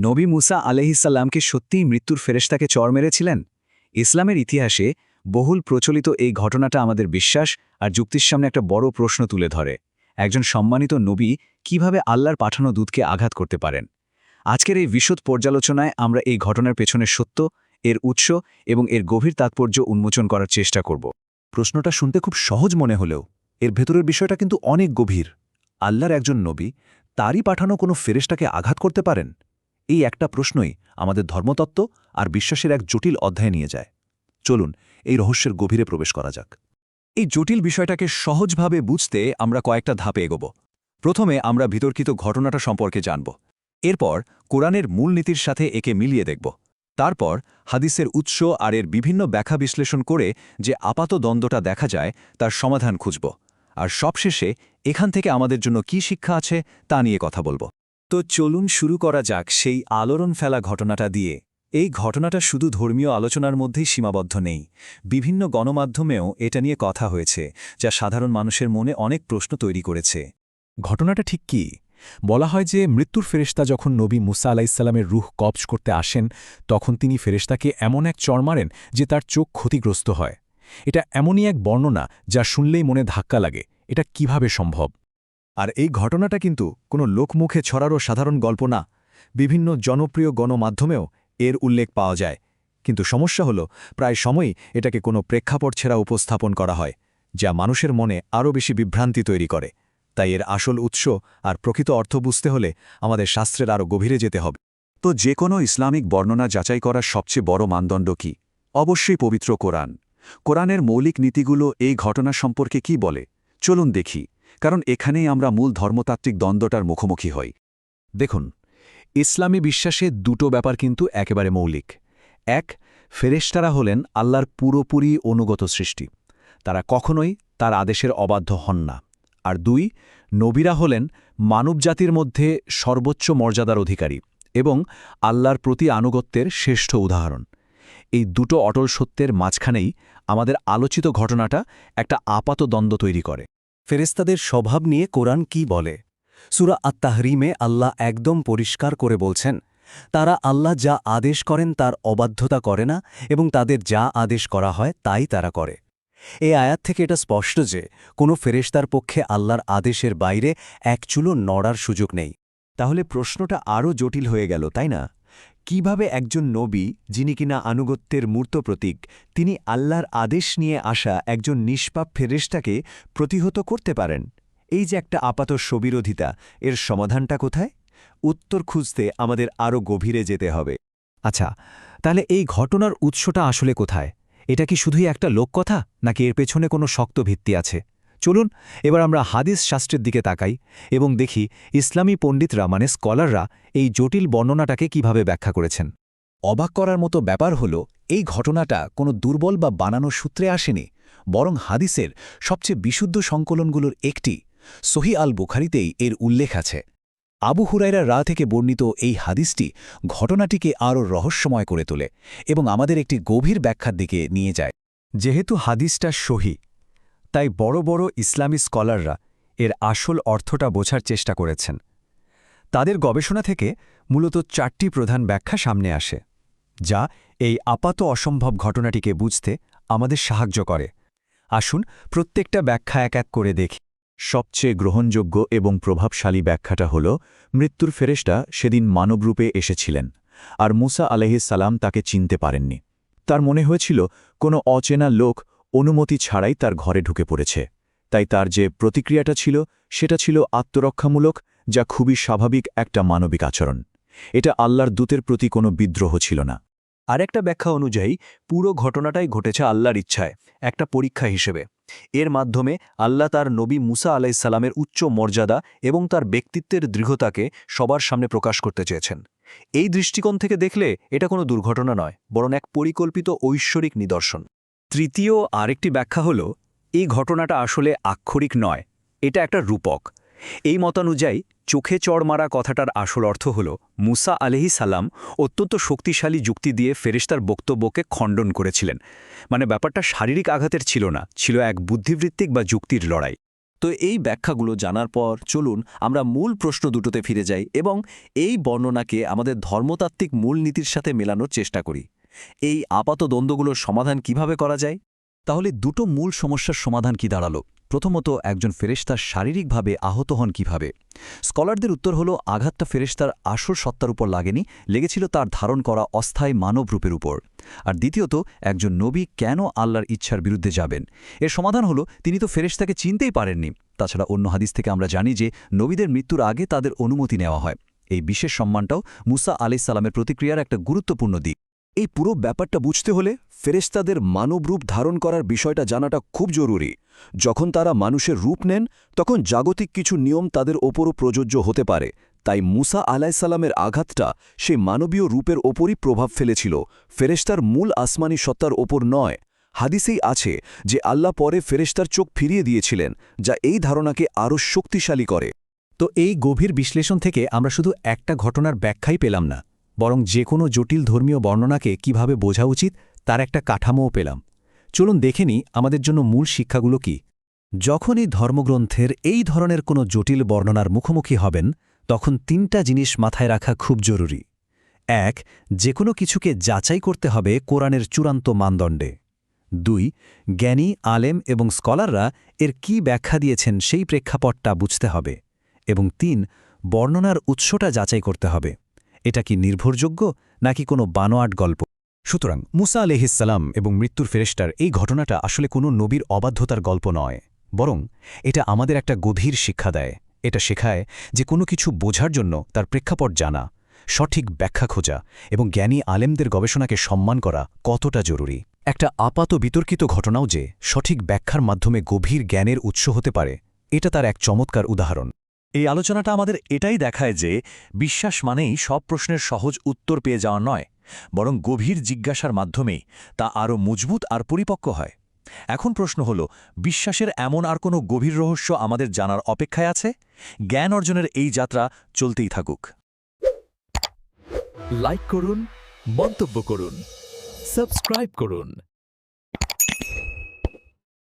নবী মুসা আলহিসাল্লামকে সত্যিই মৃত্যুর ফেরেশতাকে চর মেরেছিলেন? ইসলামের ইতিহাসে বহুল প্রচলিত এই ঘটনাটা আমাদের বিশ্বাস আর যুক্তির সামনে একটা বড় প্রশ্ন তুলে ধরে। একজন সম্মানিত নবী কীভাবে আল্লাহর পাঠানো দূতকে আঘাত করতে পারেন? আজকের এই বিশদ পর্যালোচনায় আমরা এই ঘটনার পেছনে সত্য, এর উৎস এবং এর গভীর তাৎপর্য উন্মোচন করার চেষ্টা করব। প্রশ্নটা শুনতে খুব সহজ মনে হলেও, এর ভেতরের বিষয়টা কিন্তু অনেক গভীর। আল্লাহর একজন নবী, তারই পাঠানো কোনো ফেরেশতাকে আঘাত করতে পারেন? এই একটা প্রশ্নই আমাদের ধর্মতত্ত্ব আর বিশ্বাসের এক জটিল অধ্যায়ে নিয়ে যায়। চলুন, এই রহস্যের গভীরে প্রবেশ করা যাক। এই জটিল বিষয়টাকে সহজভাবে বুঝতে আমরা কয়েকটা ধাপে এগোব। প্রথমে আমরা বিতর্কিত ঘটনাটা সম্পর্কে জানব। এরপর কোরআনের মূলনীতির সাথে একে মিলিয়ে দেখব। তারপর হাদিসের উৎস আর এর বিভিন্ন ব্যাখ্যা বিশ্লেষণ করে যে আপাত দ্বন্দ্বটা দেখা যায়, তার সমাধান খুঁজব। আর সবশেষে এখান থেকে আমাদের জন্য কি শিক্ষা আছে তা নিয়ে কথা বলব। তো চলুন শুরু করা যাক সেই আলোড়ন ফেলা ঘটনাটা দিয়ে। এই ঘটনাটা শুধু ধর্মীয় আলোচনার মধ্যেই সীমাবদ্ধ নেই। বিভিন্ন গণমাধ্যমেও এটা নিয়ে কথা হয়েছে, যা সাধারণ মানুষের মনে অনেক প্রশ্ন তৈরি করেছে। ঘটনাটা ঠিক কি? বলা হয় যে মৃত্যুর ফেরেশতা যখন নবী মুসা আলাইসাল্লামের রুহ কবজ করতে আসেন, তখন তিনি ফেরেশতাকে এমন এক চড় মারেন যে তার চোখ ক্ষতিগ্রস্ত হয়। এটা এমনই এক বর্ণনা যা শুনলেই মনে ধাক্কা লাগে। এটা কীভাবে সম্ভব? আর এই ঘটনাটা কিন্তু কোনো লোকমুখে ছড়ারও সাধারণ গল্প না। বিভিন্ন জনপ্রিয় গণমাধ্যমেও এর উল্লেখ পাওয়া যায়। কিন্তু সমস্যা হল, প্রায় সময়ই এটাকে কোনো প্রেক্ষাপট ছেড়া উপস্থাপন করা হয়, যা মানুষের মনে আরও বেশি বিভ্রান্তি তৈরি করে। তাই এর আসল উৎস আর প্রকৃত অর্থ বুঝতে হলে আমাদের শাস্ত্রের আরও গভীরে যেতে হবে। তো যে কোনো ইসলামিক বর্ণনা যাচাই করার সবচেয়ে বড় মানদণ্ড কি? অবশ্যই পবিত্র কোরআন। কোরআনের মৌলিক নীতিগুলো এই ঘটনা সম্পর্কে কি বলে? চলুন দেখি। কারণ এখানেই আমরা মূল ধর্মতাত্ত্বিক দ্বন্দ্বটার মুখোমুখি হই। দেখুন, ইসলামী বিশ্বাসে দুটো ব্যাপার কিন্তু একেবারে মৌলিক। এক, ফেরেশতারা হলেন আল্লাহর পুরোপুরি অনুগত সৃষ্টি। তারা কখনোই তার আদেশের অবাধ্য হন না। আর দুই, নবীরা হলেন মানবজাতির মধ্যে সর্বোচ্চ মর্যাদার অধিকারী এবং আল্লাহর প্রতি আনুগত্যের শ্রেষ্ঠ উদাহরণ। এই দুটো অটল সত্যের মাঝখানেই আমাদের আলোচিত ঘটনাটা একটা আপাত দ্বন্দ্ব তৈরি করে। ফেরেস্তাদের স্বভাব নিয়ে কোরআন কি বলে? সুরা আত্মাহরিমে আল্লাহ একদম পরিষ্কার করে বলছেন, তারা আল্লাহ যা আদেশ করেন তার অবাধ্যতা করে না এবং তাদের যা আদেশ করা হয় তাই তারা করে। এ আয়াত থেকে এটা স্পষ্ট যে, কোনো ফেরেশতার পক্ষে আল্লাহর আদেশের বাইরে এক চুলো নড়ার সুযোগ নেই। তাহলে প্রশ্নটা আরও জটিল হয়ে গেল, তাই না? কীভাবে একজন নবী, যিনি কিনা আনুগত্যের মূর্ত প্রতীক, তিনি আল্লাহর আদেশ নিয়ে আসা একজন নিষ্পাপ ফেরেশটাকে প্রতিহত করতে পারেন? এই যে একটা আপাত সবিরোধিতা, এর সমাধানটা কোথায়? উত্তর খুঁজতে আমাদের আরও গভীরে যেতে হবে। আচ্ছা তাহলে এই ঘটনার উৎসটা আসলে কোথায়? এটা কি শুধুই একটা লোককথা, নাকি এর পেছনে কোনো শক্ত ভিত্তি আছে? চলুন, এবার আমরা হাদিস শাস্ত্রের দিকে তাকাই এবং দেখি ইসলামী পণ্ডিতরা মানে স্কলাররা, এই জটিল বর্ণনাটাকে কীভাবে ব্যাখ্যা করেছেন। অবাক করার মতো ব্যাপার হল, এই ঘটনাটা কোনো দুর্বল বা বানানো সূত্রে আসেনি, বরং হাদিসের সবচেয়ে বিশুদ্ধ সংকলনগুলোর একটি সহি আল বুখারিতেই এর উল্লেখ আছে। আবু হুরাইরা রা থেকে বর্ণিত এই হাদিসটি ঘটনাটিকে আরও রহস্যময় করে তোলে এবং আমাদের একটি গভীর ব্যাখ্যার দিকে নিয়ে যায়। যেহেতু হাদিসটা সহি তাই বড় বড় ইসলামী স্কলাররা এর আসল অর্থটা বোঝার চেষ্টা করেছেন। তাদের গবেষণা থেকে মূলত চারটি প্রধান ব্যাখ্যা সামনে আসে, যা এই আপাত অসম্ভব ঘটনাটিকে বুঝতে আমাদের সাহায্য করে। আসুন প্রত্যেকটা ব্যাখ্যা এক এক করে দেখি। সবচেয়ে গ্রহণযোগ্য এবং প্রভাবশালী ব্যাখ্যাটা হল, মৃত্যুর ফেরেশটা সেদিন মানবরূপে এসেছিলেন, আর মুসা সালাম তাকে চিনতে পারেননি। তার মনে হয়েছিল, কোনো অচেনা লোক অনুমতি ছাড়াই তার ঘরে ঢুকে পড়েছে। তাই তার যে প্রতিক্রিয়াটা ছিল, সেটা ছিল আত্মরক্ষামূলক, যা খুবই স্বাভাবিক একটা মানবিক আচরণ। এটা আল্লাহর দূতের প্রতি কোনো বিদ্রোহ ছিল না। আরেকটা ব্যাখ্যা অনুযায়ী, পুরো ঘটনাটাই ঘটেছে আল্লাহর ইচ্ছায়, একটা পরীক্ষা হিসেবে। এর মাধ্যমে আল্লাহ তার নবী মুসা আলাইসাল্লামের উচ্চ মর্যাদা এবং তার ব্যক্তিত্বের দৃঢ়তাকে সবার সামনে প্রকাশ করতে চেয়েছেন। এই দৃষ্টিকোণ থেকে দেখলে এটা কোনো দুর্ঘটনা নয়, বরং এক পরিকল্পিত ঐশ্বরিক নিদর্শন। তৃতীয় আরেকটি ব্যাখ্যা হল, এই ঘটনাটা আসলে আক্ষরিক নয়, এটা একটা রূপক। এই মতানুযায়ী, চোখে চড় মারা কথাটার আসল অর্থ হল, মুসা আলহি সালাম অত্যন্ত শক্তিশালী যুক্তি দিয়ে ফেরিস্তার বক্তব্যকে খণ্ডন করেছিলেন। মানে ব্যাপারটা শারীরিক আঘাতের ছিল না, ছিল এক বুদ্ধিবৃত্তিক বা যুক্তির লড়াই। তো এই ব্যাখ্যাগুলো জানার পর চলুন আমরা মূল প্রশ্ন দুটোতে ফিরে যাই এবং এই বর্ণনাকে আমাদের ধর্মতাত্ত্বিক মূলনীতির সাথে মেলানোর চেষ্টা করি। এই আপাত দ্বন্দ্বগুলোর সমাধান কীভাবে করা যায়? তাহলে দুটো মূল সমস্যার সমাধান কি দাঁড়াল? প্রথমত, একজন ফেরেশতা শারীরিকভাবে আহত হন কীভাবে? স্কলারদের উত্তর হলো, আঘাতটা ফেরেশতার আসর সত্তার উপর লাগেনি, লেগেছিল তার ধারণ করা অস্থায়ী মানব রূপের উপর। আর দ্বিতীয়ত, একজন নবী কেন আল্লাহর ইচ্ছার বিরুদ্ধে যাবেন? এর সমাধান হলো, তিনি তো ফেরেশতাকে চিনতেই পারেননি। তাছাড়া অন্য হাদিস থেকে আমরা জানি যে, নবীদের মৃত্যুর আগে তাদের অনুমতি নেওয়া হয়। এই বিশেষ সম্মানটাও মুসা আলাইসাল্লামের প্রতিক্রিয়ার একটা গুরুত্বপূর্ণ দিক। এই পুরো ব্যাপারটা বুঝতে হলে ফেরেশতাদের মানব রূপ ধারণ করার বিষয়টা জানাটা খুব জরুরি। যখন তারা মানুষের রূপ নেন, তখন জাগতিক কিছু নিয়ম তাদের ওপরও প্রযোজ্য হতে পারে। তাই মুসা আলাইসাল্লামের আঘাতটা সেই মানবীয় রূপের ওপরই প্রভাব ফেলেছিল। ফেরেশতার মূল আসমানি সত্তার ওপর নয়। হাদিসেই আছে যে আল্লাহ পরে ফেরেশতার চোখ ফিরিয়ে দিয়েছিলেন, যা এই ধারণাকে আরও শক্তিশালী করে। তো এই গভীর বিশ্লেষণ থেকে আমরা শুধু একটা ঘটনার ব্যাখ্যাই পেলাম না। বরং যে কোনো জটিল ধর্মীয় বর্ণনাকে কীভাবে বোঝা উচিত, তার একটা কাঠামোও পেলাম। চলুন দেখে নিই আমাদের জন্য মূল শিক্ষাগুলো কি। যখনই ধর্মগ্রন্থের এই ধরনের কোনো জটিল বর্ণনার মুখোমুখি হবেন, তখন তিনটা জিনিস মাথায় রাখা খুব জরুরি। এক যে কোনো কিছুকে যাচাই করতে হবে কোরআনের চূড়ান্ত মানদণ্ডে। দুই, জ্ঞানী, আলেম এবং স্কলাররা এর কি ব্যাখ্যা দিয়েছেন সেই প্রেক্ষাপটটা বুঝতে হবে। এবং তিন, বর্ণনার উৎসটা যাচাই করতে হবে। এটা কি নির্ভরযোগ্য নাকি কোনো বানোয়াট গল্প? সুতরাং মুসা আলহিসাল্লাম এবং মৃত্যুর ফেরেস্টার এই ঘটনাটা আসলে কোনো নবীর অবাধ্যতার গল্প নয়, বরং এটা আমাদের একটা গভীর শিক্ষা দেয়। এটা শেখায় যে কোনো কিছু বোঝার জন্য তার প্রেক্ষাপট জানা, সঠিক ব্যাখ্যা খোঁজা এবং জ্ঞানী আলেমদের গবেষণাকে সম্মান করা কতটা জরুরি। একটা আপাত বিতর্কিত ঘটনাও যে সঠিক ব্যাখ্যার মাধ্যমে গভীর জ্ঞানের উৎস হতে পারে, এটা তার এক চমৎকার উদাহরণ। এই আলোচনাটা আমাদের এটাই দেখায় যে বিশ্বাস মানেই সব প্রশ্নের সহজ উত্তর পেয়ে যাওয়া নয়, বরং গভীর জিজ্ঞাসার মাধ্যমেই তা আরও মজবুত আর পরিপক্ক হয়। এখন প্রশ্ন হল, বিশ্বাসের এমন আর কোনো গভীর রহস্য আমাদের জানার অপেক্ষায় আছে? জ্ঞান অর্জনের এই যাত্রা চলতেই থাকুক। লাইক করুন, মন্তব্য করুন সাবস্ক্রাইব করুন।